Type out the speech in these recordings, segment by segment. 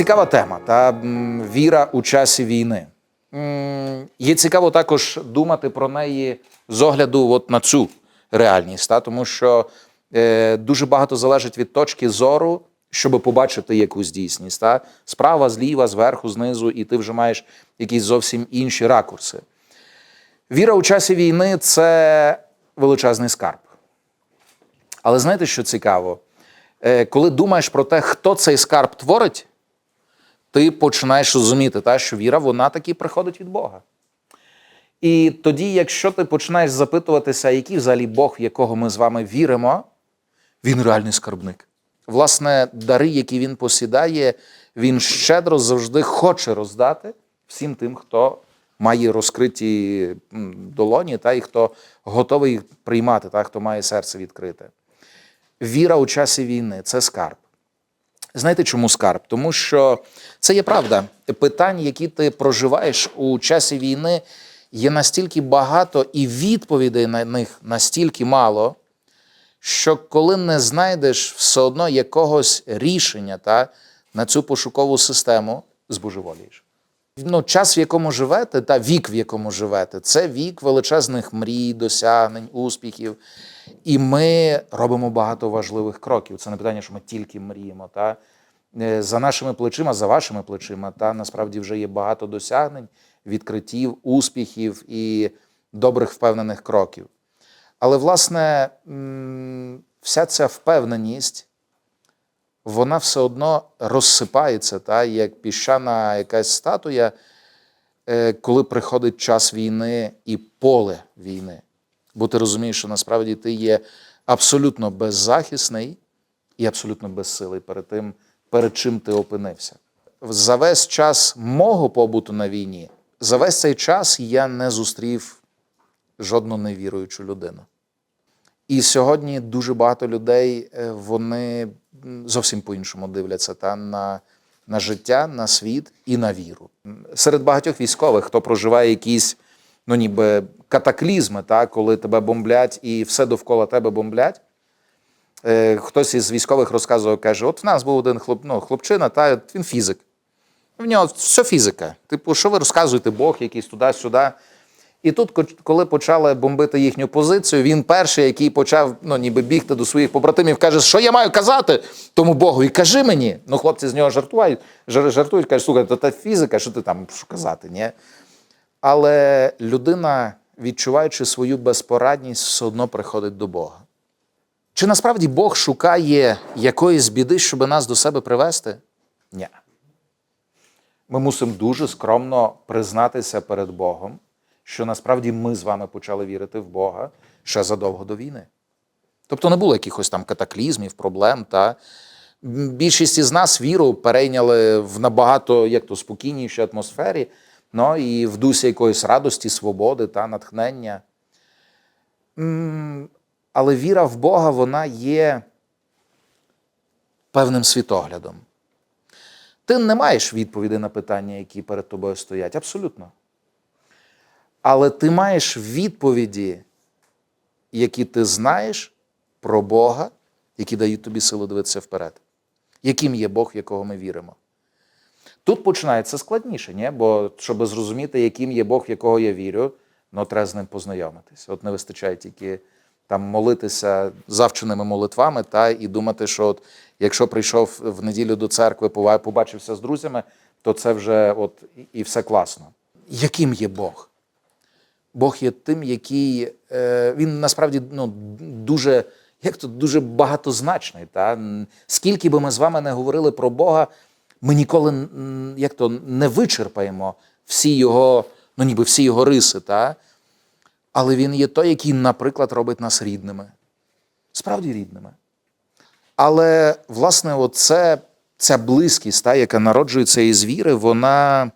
Цікава тема та віра у часі війни. Є цікаво також думати про неї з огляду от на цю реальність, та? тому що е, дуже багато залежить від точки зору, щоб побачити якусь дійсність. Та? Справа, зліва, зверху, знизу, і ти вже маєш якісь зовсім інші ракурси. Віра у часі війни це величезний скарб. Але знаєте, що цікаво? Е, Коли думаєш про те, хто цей скарб творить, ти починаєш розуміти, та, що віра вона таки приходить від Бога. І тоді, якщо ти починаєш запитуватися, який взагалі Бог, в якого ми з вами віримо, він реальний скарбник. Власне, дари, які він посідає, він щедро завжди хоче роздати всім тим, хто має розкриті долоні, та і хто готовий їх приймати, та хто має серце відкрите. Віра у часі війни це скарб. Знаєте, чому скарб? Тому що це є правда. Питань, які ти проживаєш у часі війни, є настільки багато, і відповідей на них настільки мало, що коли не знайдеш все одно якогось рішення та, на цю пошукову систему, збожеволієш. Ну, час, в якому живете, та вік, в якому живете, це вік величезних мрій, досягнень, успіхів. І ми робимо багато важливих кроків. Це не питання, що ми тільки мріємо. Та? Е, За нашими плечима, за вашими плечима, та насправді вже є багато досягнень, відкриттів, успіхів і добрих впевнених кроків. Але, власне, вся ця впевненість, вона все одно розсипається, та, як піщана якась статуя, е, коли приходить час війни і поле війни. Бо ти розумієш, що насправді ти є абсолютно беззахисний і абсолютно безсилий перед тим, перед чим ти опинився. За весь час мого побуту на війні, за весь цей час я не зустрів жодну невіруючу людину. І сьогодні дуже багато людей е, вони зовсім по-іншому дивляться та, на, на життя, на світ і на віру. Серед багатьох військових, хто проживає якісь ну, ніби катаклізми, та, коли тебе бомблять і все довкола тебе бомблять. Е, Хтось із військових розказував, каже: от в нас був один хлоп, ну, хлопчина, та він фізик. В нього все фізика. Типу, що ви розказуєте, Бог якийсь туди-сюди. І тут, коли почали бомбити їхню позицію, він перший, який почав ну, ніби бігти до своїх побратимів, каже, що я маю казати тому Богу, і кажи мені. Ну, хлопці з нього жартують, жартують, кажуть, слухай, то та фізика, що ти там що казати? Ні? Але людина, відчуваючи свою безпорадність, все одно приходить до Бога. Чи насправді Бог шукає якоїсь біди, щоб нас до себе привести? Ні. Ми мусимо дуже скромно признатися перед Богом, що насправді ми з вами почали вірити в Бога ще задовго до війни. Тобто не було якихось там катаклізмів, проблем. Та більшість із нас віру перейняли в набагато як то спокійнішій атмосфері, ну і в дусі якоїсь радості, свободи та натхнення. Але віра в Бога вона є певним світоглядом. Ти не маєш відповіді на питання, які перед тобою стоять. Абсолютно. Але ти маєш відповіді, які ти знаєш про Бога, які дають тобі силу дивитися вперед. Яким є Бог, в якого ми віримо. Тут починається складніше, ні? бо щоб зрозуміти, яким є Бог, в якого я вірю, ну, треба з ним познайомитися. От не вистачає тільки там молитися завченими молитвами та, і думати, що от, якщо прийшов в неділю до церкви, побачився з друзями, то це вже от, і- все класно. Яким є Бог? Бог є тим, який е, він насправді ну, дуже, як то, дуже багатозначний. Та? Скільки би ми з вами не говорили про Бога, ми ніколи як то, не вичерпаємо всі його, ну ніби всі його риси. Та? Але він є той, який, наприклад, робить нас рідними. Справді рідними. Але, власне, оце, ця близькість, та, яка народжується із віри, вона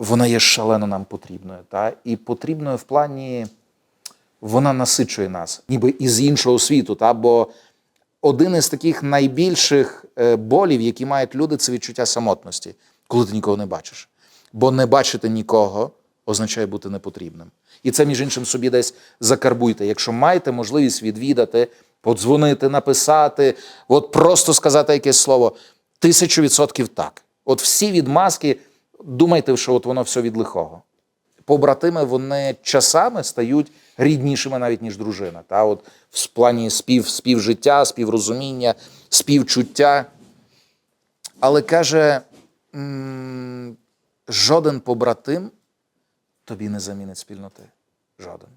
вона є шалено нам потрібною. Та? І потрібною в плані, вона насичує нас, ніби із іншого світу. Та? Бо один із таких найбільших е, болів, які мають люди, це відчуття самотності, коли ти нікого не бачиш. Бо не бачити нікого означає бути непотрібним. І це, між іншим, собі десь закарбуйте. Якщо маєте можливість відвідати, подзвонити, написати, от просто сказати якесь слово. Тисячу відсотків так. От всі відмазки, думайте, що от воно все від лихого. Побратими вони часами стають ріднішими навіть, ніж дружина. Та от в плані спів, співжиття, співрозуміння, співчуття. Але каже, жоден побратим тобі не замінить спільноти. Жоден.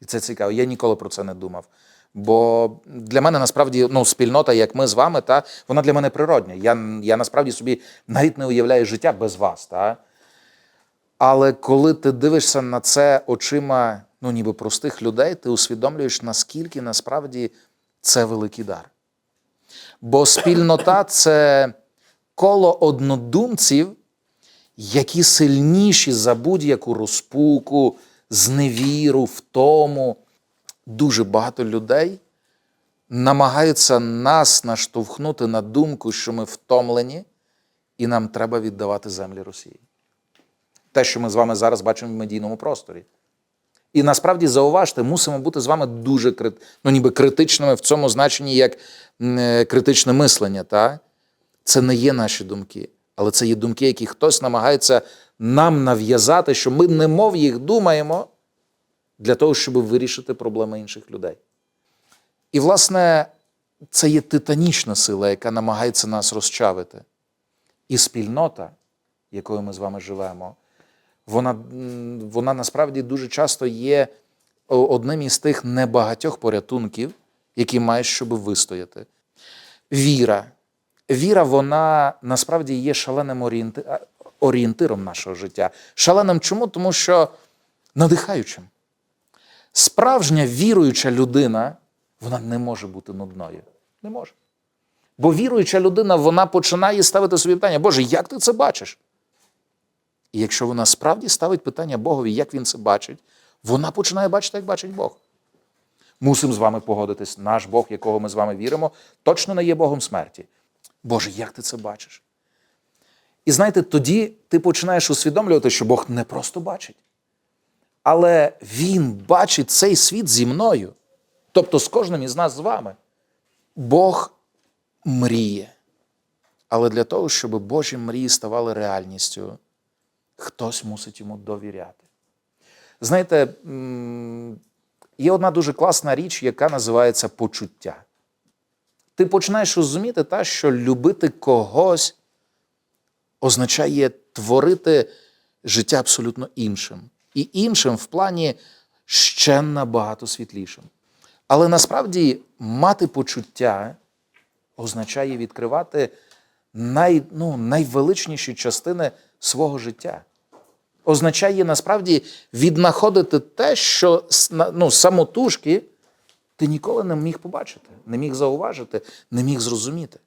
І це цікаво. Я ніколи про це не думав. Бо для мене насправді ну, спільнота, як ми з вами, та, вона для мене природня. Я, я насправді собі навіть не уявляю життя без вас. Та? Але коли ти дивишся на це очима ну, ніби простих людей, ти усвідомлюєш, наскільки насправді це великий дар. Бо спільнота це коло однодумців, які сильніші за будь-яку розпуку, зневіру, втому. Дуже багато людей намагаються нас наштовхнути на думку, що ми втомлені, і нам треба віддавати землі Росії. Те, що ми з вами зараз бачимо в медійному просторі. І насправді зауважте, мусимо бути з вами дуже ну, ніби критичними в цьому значенні, як е, критичне мислення. Та? Це не є наші думки, але це є думки, які хтось намагається нам нав'язати, що ми немов їх думаємо для того, щоб вирішити проблеми інших людей. І, власне, це є титанічна сила, яка намагається нас розчавити. І спільнота, якою ми з вами живемо, вона, вона насправді дуже часто є одним із тих небагатьох порятунків, які маєш, щоб вистояти. Віра. Віра, вона насправді є шаленим орієнти... орієнтиром нашого життя. Шаленим чому? Тому що надихаючим. Справжня віруюча людина, вона не може бути нудною. Не може. Бо віруюча людина, вона починає ставити собі питання: Боже, як ти це бачиш? І якщо вона справді ставить питання Богові, як він це бачить, вона починає бачити, як бачить Бог. Мусимо з вами погодитись, наш Бог, якого ми з вами віримо, точно не є Богом смерті. Боже, як ти це бачиш? І знаєте, тоді ти починаєш усвідомлювати, що Бог не просто бачить, але Він бачить цей світ зі мною, тобто з кожним із нас з вами. Бог мріє. Але для того, щоб Божі мрії ставали реальністю, хтось мусить йому довіряти. Знаєте, є одна дуже класна річ, яка називається почуття. Ти починаєш розуміти, та, що любити когось означає творити життя абсолютно іншим. І іншим в плані ще набагато світлішим. Але насправді мати почуття означає відкривати най, ну, найвеличніші частини свого життя. Означає насправді віднаходити те, що ну, самотужки ти ніколи не міг побачити, не міг зауважити, не міг зрозуміти.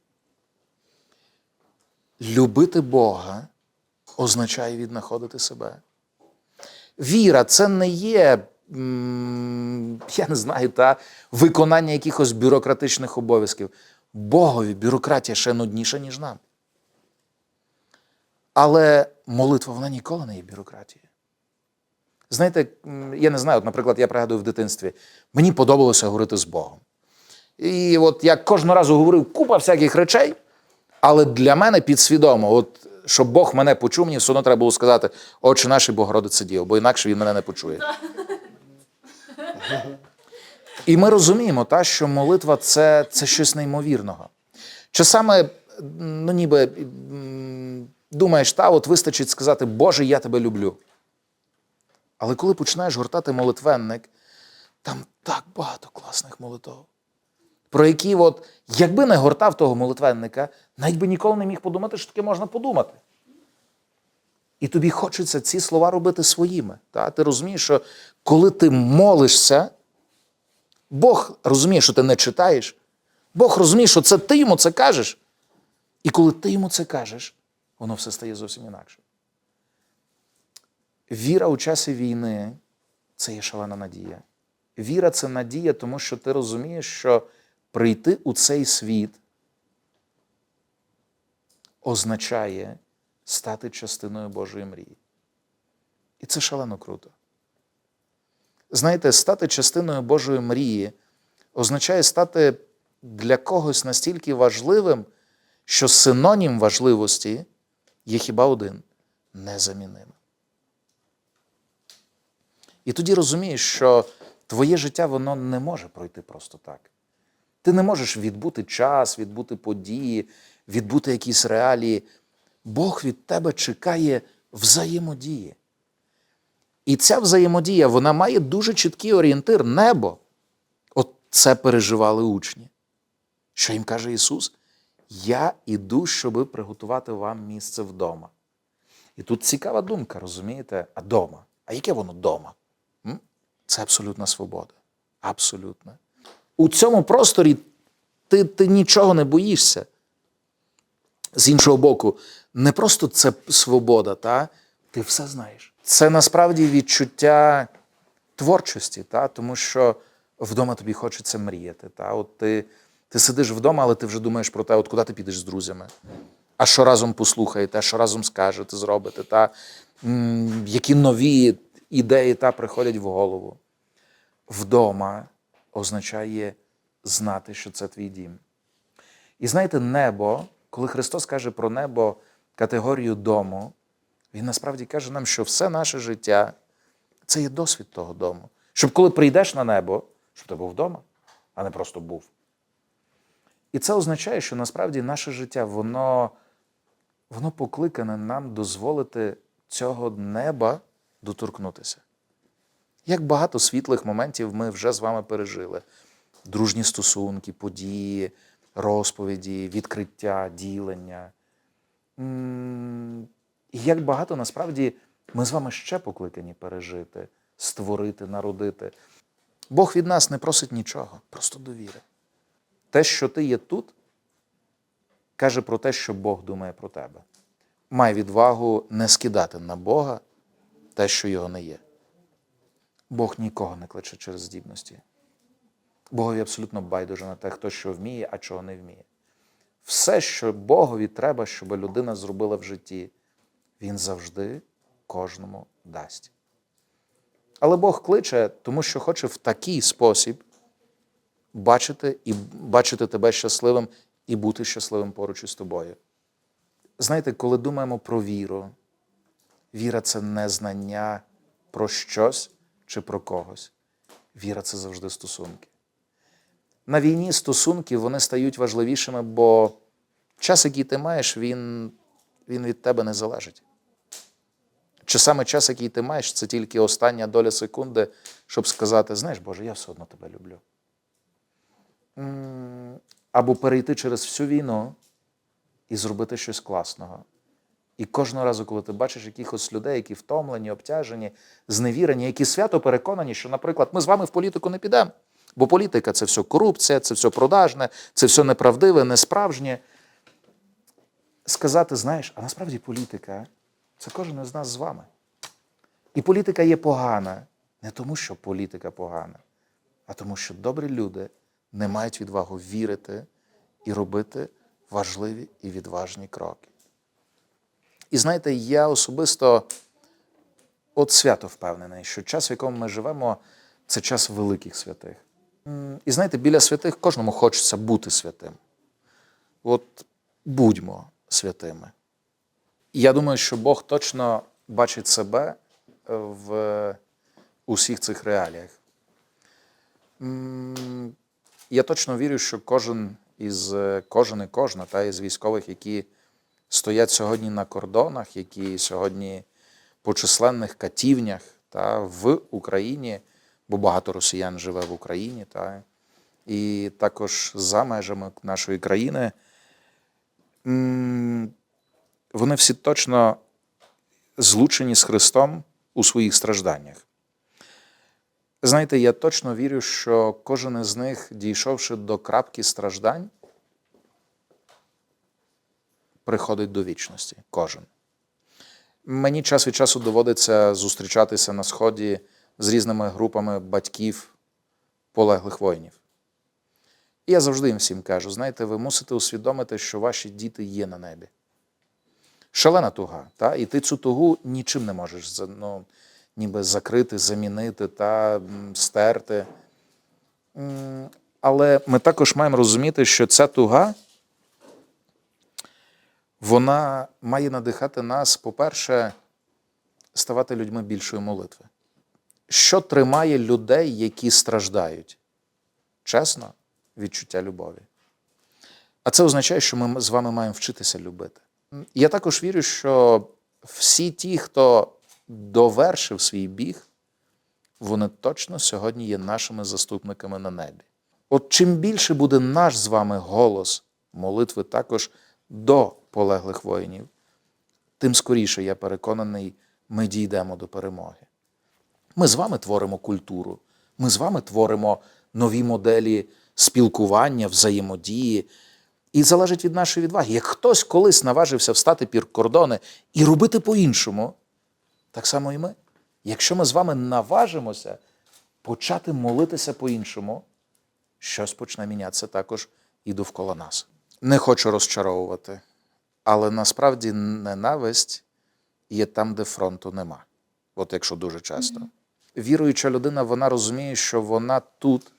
Любити Бога означає віднаходити себе. Віра це не є, я не знаю, та виконання якихось бюрократичних обов'язків. Богові бюрократія ще нудніша, ніж нам. Але молитва вона ніколи не є бюрократією. Знаєте, я не знаю, от, наприклад, я пригадую в дитинстві, мені подобалося говорити з Богом. І от я кожного разу говорив купа всяких речей, але для мене підсвідомо, от, щоб Бог мене почув, мені все одно треба було сказати, Отче наш і Богородице Діво, бо інакше він мене не почує. І ми розуміємо, та, що молитва це, це щось неймовірного. Часами, ну ніби думаєш, та, от вистачить сказати, Боже, я тебе люблю. Але коли починаєш гортати молитвенник, там так багато класних молитв, про які, от, якби не гортав того молитвенника, навіть би ніколи не міг подумати, що таке можна подумати. І тобі хочеться ці слова робити своїми. Та? Ти розумієш, що коли ти молишся, Бог розуміє, що ти не читаєш. Бог розуміє, що це ти йому це кажеш. І коли ти йому це кажеш, воно все стає зовсім інакше. Віра у часі війни це є шалена надія. Віра це надія, тому що ти розумієш, що прийти у цей світ означає стати частиною Божої мрії. І це шалено круто. Знаєте, стати частиною Божої мрії означає стати для когось настільки важливим, що синонім важливості є хіба один незамінимий. І тоді розумієш, що твоє життя воно не може пройти просто так. Ти не можеш відбути час, відбути події, відбути якісь реалії. Бог від тебе чекає взаємодії. І ця взаємодія вона має дуже чіткий орієнтир небо. От це переживали учні. Що їм каже Ісус? Я іду, щоби приготувати вам місце вдома. І тут цікава думка, розумієте? А дома? А яке воно дома? Це абсолютна свобода. Абсолютна. У цьому просторі ти, ти нічого не боїшся. З іншого боку, не просто це свобода, та? ти все знаєш. Це насправді відчуття творчості, та? тому що вдома тобі хочеться мріяти. Та? От ти, ти сидиш вдома, але ти вже думаєш про те, от куди ти підеш з друзями. А що разом послухаєте, а що разом скажете, зробите, та? Які нові ідеї та приходять в голову. Вдома означає знати, що це твій дім. І знаєте, небо, коли Христос каже про небо категорію дому, Він насправді каже нам, що все наше життя це є досвід того дому. Щоб коли прийдеш на небо, щоб ти був вдома, а не просто був. І це означає, що насправді наше життя, воно, воно покликане нам дозволити цього неба доторкнутися. Як багато світлих моментів ми вже з вами пережили: дружні стосунки, події, розповіді, відкриття, ділення. І як багато насправді ми з вами ще покликані пережити, створити, народити. Бог від нас не просить нічого, просто довіри. Те, що ти є тут, каже про те, що Бог думає про тебе. Май відвагу не скидати на Бога те, що його не є. Бог нікого не кличе через здібності. Богові абсолютно байдуже на те, хто що вміє, а чого не вміє. Все, що Богові треба, щоб людина зробила в житті, Він завжди кожному дасть. Але Бог кличе, тому що хоче в такий спосіб бачити і бачити тебе щасливим і бути щасливим поруч із тобою. Знаєте, коли думаємо про віру, віра це не знання про щось чи про когось. Віра це завжди стосунки. На війні стосунки вони стають важливішими, бо час, який ти маєш, він, він від тебе не залежить. Чи саме час, який ти маєш, це тільки остання доля секунди, щоб сказати: знаєш, Боже, я все одно тебе люблю. Або перейти через всю війну і зробити щось класного. І кожного разу, коли ти бачиш якихось людей, які втомлені, обтяжені, зневірені, які свято переконані, що, наприклад, ми з вами в політику не підемо, бо політика це все корупція, це все продажне, це все неправдиве, несправжнє. Сказати, знаєш, а насправді політика це кожен із нас з вами. І політика є погана не тому, що політика погана, а тому, що добрі люди не мають відвагу вірити і робити важливі і відважні кроки. І знаєте, я особисто от свято впевнений, що час, в якому ми живемо, це час великих святих. І знаєте, біля святих кожному хочеться бути святим. От будьмо святими. І я думаю, що Бог точно бачить себе е, в усіх цих реаліях. Я точно вірю, що кожен із е, кожен і кожна та із військових, які стоять сьогодні на кордонах, які сьогодні по численних катівнях та в Україні, бо багато росіян живе в Україні, та, і також за межами нашої країни. Вони всі точно злучені з Христом у своїх стражданнях. Знаєте, я точно вірю, що кожен із них, дійшовши до крапки страждань, приходить до вічності. Кожен. Мені час від часу доводиться зустрічатися на сході з різними групами батьків полеглих воїнів. І я завжди їм всім кажу: знаєте, ви мусите усвідомити, що ваші діти є на небі. Шалена туга, та? і ти цю тугу нічим не можеш ну, ніби закрити, замінити та стерти. Але ми також маємо розуміти, що ця туга вона має надихати нас, по-перше, ставати людьми більшої молитви. Що тримає людей, які страждають? Чесно, відчуття любові. А це означає, що ми з вами маємо вчитися любити. Я також вірю, що всі ті, хто довершив свій біг, вони точно сьогодні є нашими заступниками на небі. От чим більше буде наш з вами голос молитви також до полеглих воїнів, тим скоріше, я переконаний, ми дійдемо до перемоги. Ми з вами творимо культуру, ми з вами творимо нові моделі спілкування, взаємодії. І залежить від нашої відваги. Як хтось колись наважився встати під кордони і робити по-іншому, так само і ми. Якщо ми з вами наважимося почати молитися по-іншому, щось почне мінятися також і довкола нас. Не хочу розчаровувати, але насправді ненависть є там, де фронту нема. От якщо дуже часто. Віруюча людина, вона розуміє, що вона тут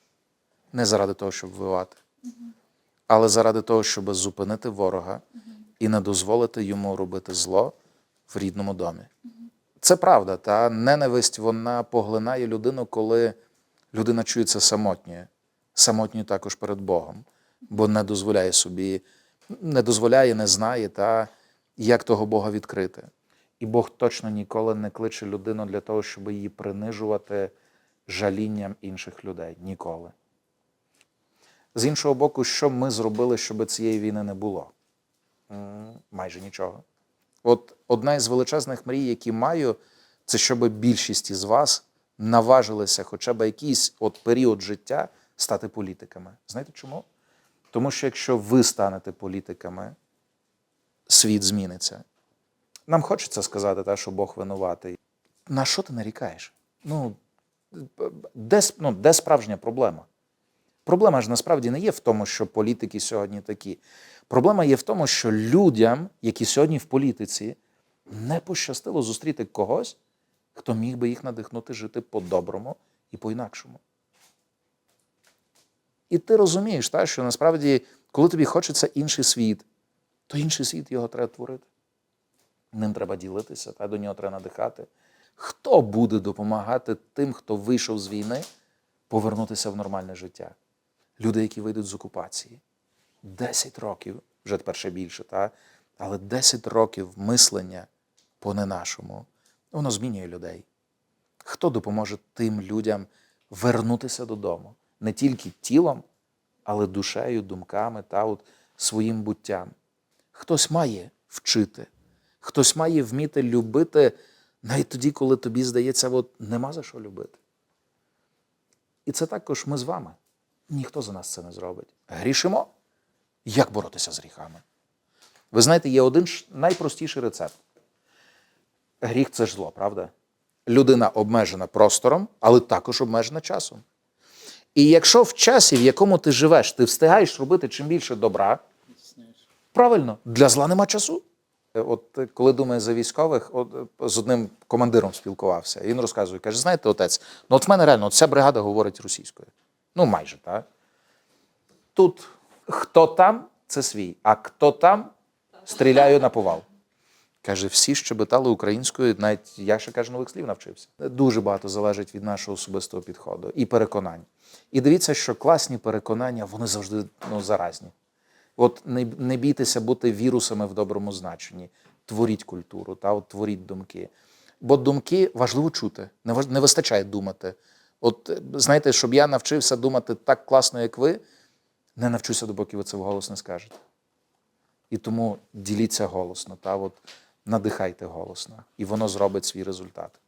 не заради того, щоб вбивати, але заради того, щоб зупинити ворога і не дозволити йому робити зло в рідному домі. Це правда, та ненависть вона поглинає людину, коли людина чується самотньою, самотньою також перед Богом, бо не дозволяє собі, не дозволяє, не знає, та як того Бога відкрити. І Бог точно ніколи не кличе людину для того, щоб її принижувати жалінням інших людей. Ніколи. З іншого боку, що ми зробили, щоб цієї війни не було? Майже нічого. От одна із величезних мрій, які маю, це щоб більшість із вас наважилися хоча б якийсь от період життя стати політиками. Знаєте чому? Тому що якщо ви станете політиками, світ зміниться. Нам хочеться сказати, та, що Бог винуватий. На що ти нарікаєш? Ну, де, ну, де справжня проблема? Проблема ж насправді не є в тому, що політики сьогодні такі. Проблема є в тому, що людям, які сьогодні в політиці, не пощастило зустріти когось, хто міг би їх надихнути жити по-доброму і по-інакшому. І ти розумієш, та, що насправді, коли тобі хочеться інший світ, то інший світ його треба творити. Ним треба ділитися, та до нього треба надихати. Хто буде допомагати тим, хто вийшов з війни, повернутися в нормальне життя? Люди, які вийдуть з окупації. 10 років, вже тепер ще більше, та? але 10 років мислення по не-нашому, воно змінює людей. Хто допоможе тим людям вернутися додому не тільки тілом, але душею, думками та от своїм буттям? Хтось має вчити, хтось має вміти любити навіть тоді, коли тобі здається, от нема за що любити. І це також ми з вами. Ніхто за нас це не зробить. Грішимо. Як боротися з гріхами? Ви знаєте, є один найпростіший рецепт. Гріх це ж зло, правда? Людина обмежена простором, але також обмежена часом. І якщо в часі, в якому ти живеш, ти встигаєш робити чим більше добра, правильно, для зла нема часу. Е, От е, коли думаю за військових, от е, з одним командиром спілкувався, і він розказує, каже: знаєте, отець, ну от в мене реально от ця бригада говорить російською. Ну, майже, так. Тут хто там, це свій, а хто там, стріляю на повал. Каже, всі щебетали українською, навіть я ще каже, нових слів навчився. Дуже багато залежить від нашого особистого підходу і переконань. І дивіться, що класні переконання, вони завжди ну, заразні. От не, не бійтеся бути вірусами в доброму значенні. Творіть культуру, та от творіть думки. Бо думки важливо чути, не, не вистачає думати. От знаєте, щоб я навчився думати так класно, як ви, не навчуся, допоки ви це вголос не скажете. І тому діліться голосно, та от надихайте голосно, і воно зробить свій результат.